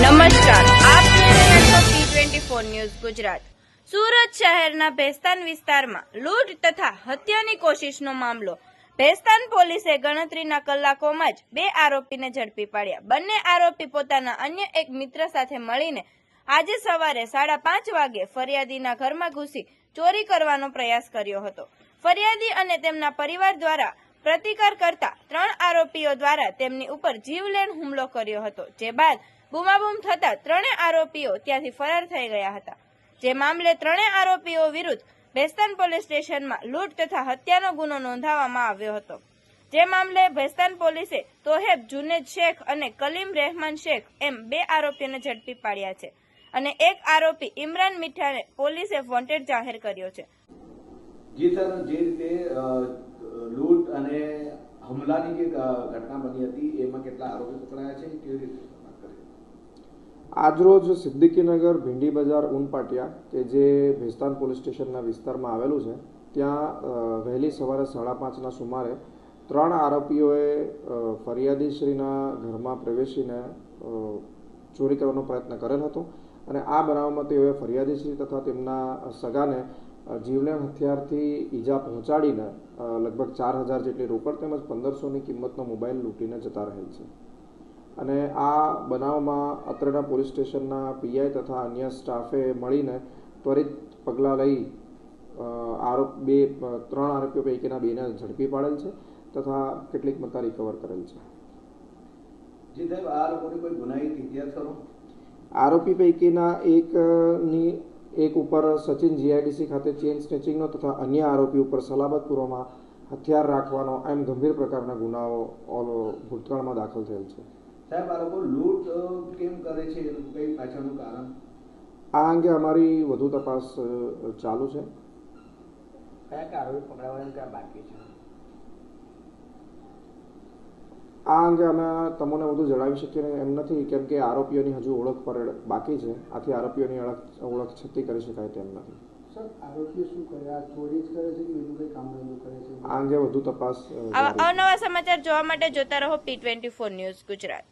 નમસ્કાર. આપ જોઈ રહ્યા છો T twenty four news Gujarat. Surat શહેરના ભેસ્તાન વિસ્તારમાં લૂંટ તથા હત્યાની કોશિશનો મામલો. ભેસ્તાન પોલીસે ગણતરીના કલાકોમાં જ બે આરોપીને ઝડપી પાડ્યા. બંને આરોપી પોતાના અન્ય એક મિત્ર સાથે મળીને આજે સવારે સાડા પાંચ વાગે ફરિયાદીના ઘરમાં ઘૂસી ચોરી કરવાનો પ્રયાસ કર્યો હતો. ફરિયાદી અને તેમના પરિવાર દ્વારા પ્રતિકાર કરતા ત્રણ આરોપીઓ દ્વારા તેમની ઉપર જીવલેણ હુમલો કર્યો હતો. જે બાદ બૂમાબૂમ થતા ત્રણેય આરોપીઓ ત્યાંથી ફરાર થઈ ગયા હતા. જે મામલે ત્રણેય આરોપીઓ વિરુદ્ધ ભેસ્તાન પોલીસ સ્ટેશનમાં લૂંટ તથા હત્યાનો ગુનો નોંધાવવામાં આવ્યો હતો. જે મામલે ભેસ્તાન પોલીસે તોહેબ જુનેદ શેખ અને કલીમ રહેમાન શેખ એમ બે આરોપીઓને ઝડપી પાડ્યા છે અને એક આરોપી ઇમરાન મીઠાને પોલીસે વોન્ટેડ જાહેર કર્યો છે. જે રીતે હુમલાની જે ઘટના બની હતી, એમાં કેટલા આરોપી પકડાયા છે, કેવી રીતે આજરોજ સિદ્દીકીનગર ભીંડી બજાર ઉનપાટિયા, કે જે ભેસ્તાન પોલીસ સ્ટેશનના વિસ્તારમાં આવેલું છે, ત્યાં વહેલી સવારે સાડા પાંચના સુમારે ત્રણ આરોપીઓએ ફરિયાદીશ્રીના ઘરમાં પ્રવેશીને ચોરી કરવાનો પ્રયત્ન કરેલ હતો અને આ બનાવમાં તેઓએ ફરિયાદીશ્રી તથા તેમના સગાને જીવલેણ હથિયારથી ઈજા પહોંચાડીને લગભગ ચાર હજાર જેટલી રોકડ તેમજ પંદરસોની કિંમતનો મોબાઈલ લૂંટીને જતા રહેલ છે. અને આ બનાવમાં અત્રેના પોલીસ સ્ટેશનના પીઆઈ તથા અન્ય સ્ટાફે મળીને ત્વરિત પગલાં લઈ આરોપ બે ત્રણ આરોપીઓ પૈકીના બેને ઝડપી પાડેલ છે તથા કેટલીક મતા રિકવર કરેલ છે. જી સાહેબ આ લોકોની કોઈ ગુનાહિત ઇતિહાસ ખરો? આરોપી પૈકીના એકની એક ઉપર સચિન જીઆઈડીસી ખાતે ચેન સ્નેચિંગનો તથા અન્ય આરોપી ઉપર સલામતપૂર્વમાં હથિયાર રાખવાનો એમ ગંભીર પ્રકારના ગુનાઓ ઓલો ભૂતકાળમાં દાખલ થયેલ છે. સાહેબ આ લોકો લૂંટ કેમ કરે છે? કઈ પાછળનું કારણ? આ અંગે અમારી વધુ તપાસ ચાલુ છે. કયા આરોપી પકડાવવાનું ક્યાં બાકી છે? આ અંગે અમે તમને વધુ જણાવી શકીએ એમ નથી કેમ કે આરોપીઓની હજુ ઓળખ પર બાકી છે. આથી આરોપીઓની ઓળખ ઓળખ છતી કરી શકાય તેમ નથી. સર શું કરે? આ કરે છે કે બીજું કંઈ કામ ધંધો કરે છે? આ અંગે વધુ તપાસ અ, આવા જારી સમાચાર જોવા માટે જોતા રહો T twenty four news Gujarat.